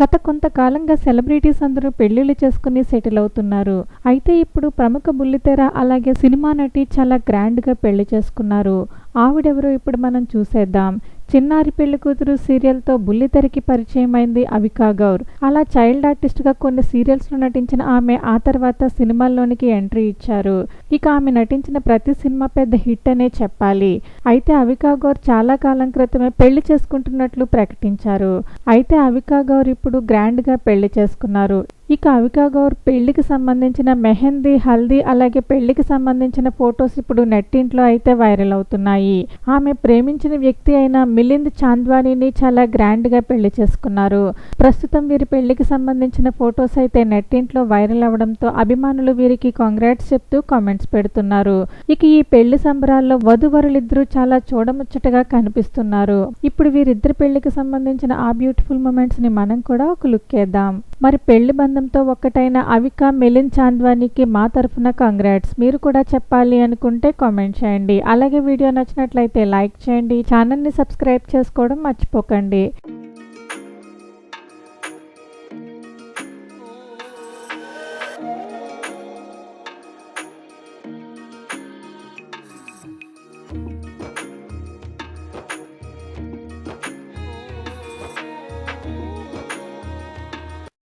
గత కొంతకాలంగా సెలబ్రిటీస్ అందరూ పెళ్ళిళ్ళు చేసుకుని సెటిల్ అవుతున్నారు. అయితే ఇప్పుడు ప్రముఖ బుల్లితెర అలాగే సినిమా నటి చాలా గ్రాండ్గా పెళ్ళి చేసుకున్నారు. ఆవిడెవరో ఇప్పుడు మనం చూసేద్దాం. చిన్నారి పెళ్ళి కూతురు సీరియల్తో బుల్లితెరకి పరిచయమైంది అవికా గౌర్. అలా చైల్డ్ ఆర్టిస్ట్గా కొన్ని సీరియల్స్లో నటించిన ఆమె ఆ తర్వాత సినిమాల్లోనికి ఎంట్రీ ఇచ్చారు. ఇక ఆమె నటించిన ప్రతి సినిమా పెద్ద హిట్ అనే చెప్పాలి. అయితే అవికా గౌర్ చాలా కాలం క్రితమే పెళ్ళి చేసుకుంటున్నట్లు ప్రకటించారు. అయితే అవికా గౌర్ ఇప్పుడు గ్రాండ్గా పెళ్ళి చేసుకున్నారు. ఇక అవికా గౌర్ పెళ్ళికి సంబంధించిన మెహందీ హల్దీ అలాగే పెళ్ళికి సంబంధించిన ఫొటోస్ ఇప్పుడు నెట్టింట్లో అయితే వైరల్ అవుతున్నాయి. ఆమె ప్రేమించిన వ్యక్తి అయిన మిలింద్ చాంద్వానీని చాలా గ్రాండ్గా పెళ్ళి చేసుకున్నారు. ప్రస్తుతం వీరి పెళ్ళికి సంబంధించిన ఫొటోస్ అయితే నెట్టింట్లో వైరల్ అవడంతో అభిమానులు వీరికి కాంగ్రాట్స్ చెప్తూ కామెంట్స్ పెడుతున్నారు. ఇక ఈ పెళ్ళి సంబరాల్లో వధువరులిద్దరూ చాలా చూడముచ్చటగా కనిపిస్తున్నారు. ఇప్పుడు వీరిద్దరి పెళ్ళికి సంబంధించిన ఆ బ్యూటిఫుల్ మూమెంట్స్ని మనం కూడా ఒక లుక్ వేద్దాం. మరి పెళ్ళి బంధంతో ఒక్కటైన అవిక మిలిన్ చాంద్వానికి మా తరఫున కంగ్రాట్స్ మీరు కూడా చెప్పాలి అనుకుంటే కామెంట్ చేయండి. అలాగే వీడియో నచ్చినట్లయితే లైక్ చేయండి. ఛానల్ని సబ్స్క్రైబ్ చేసుకోవడం మర్చిపోకండి.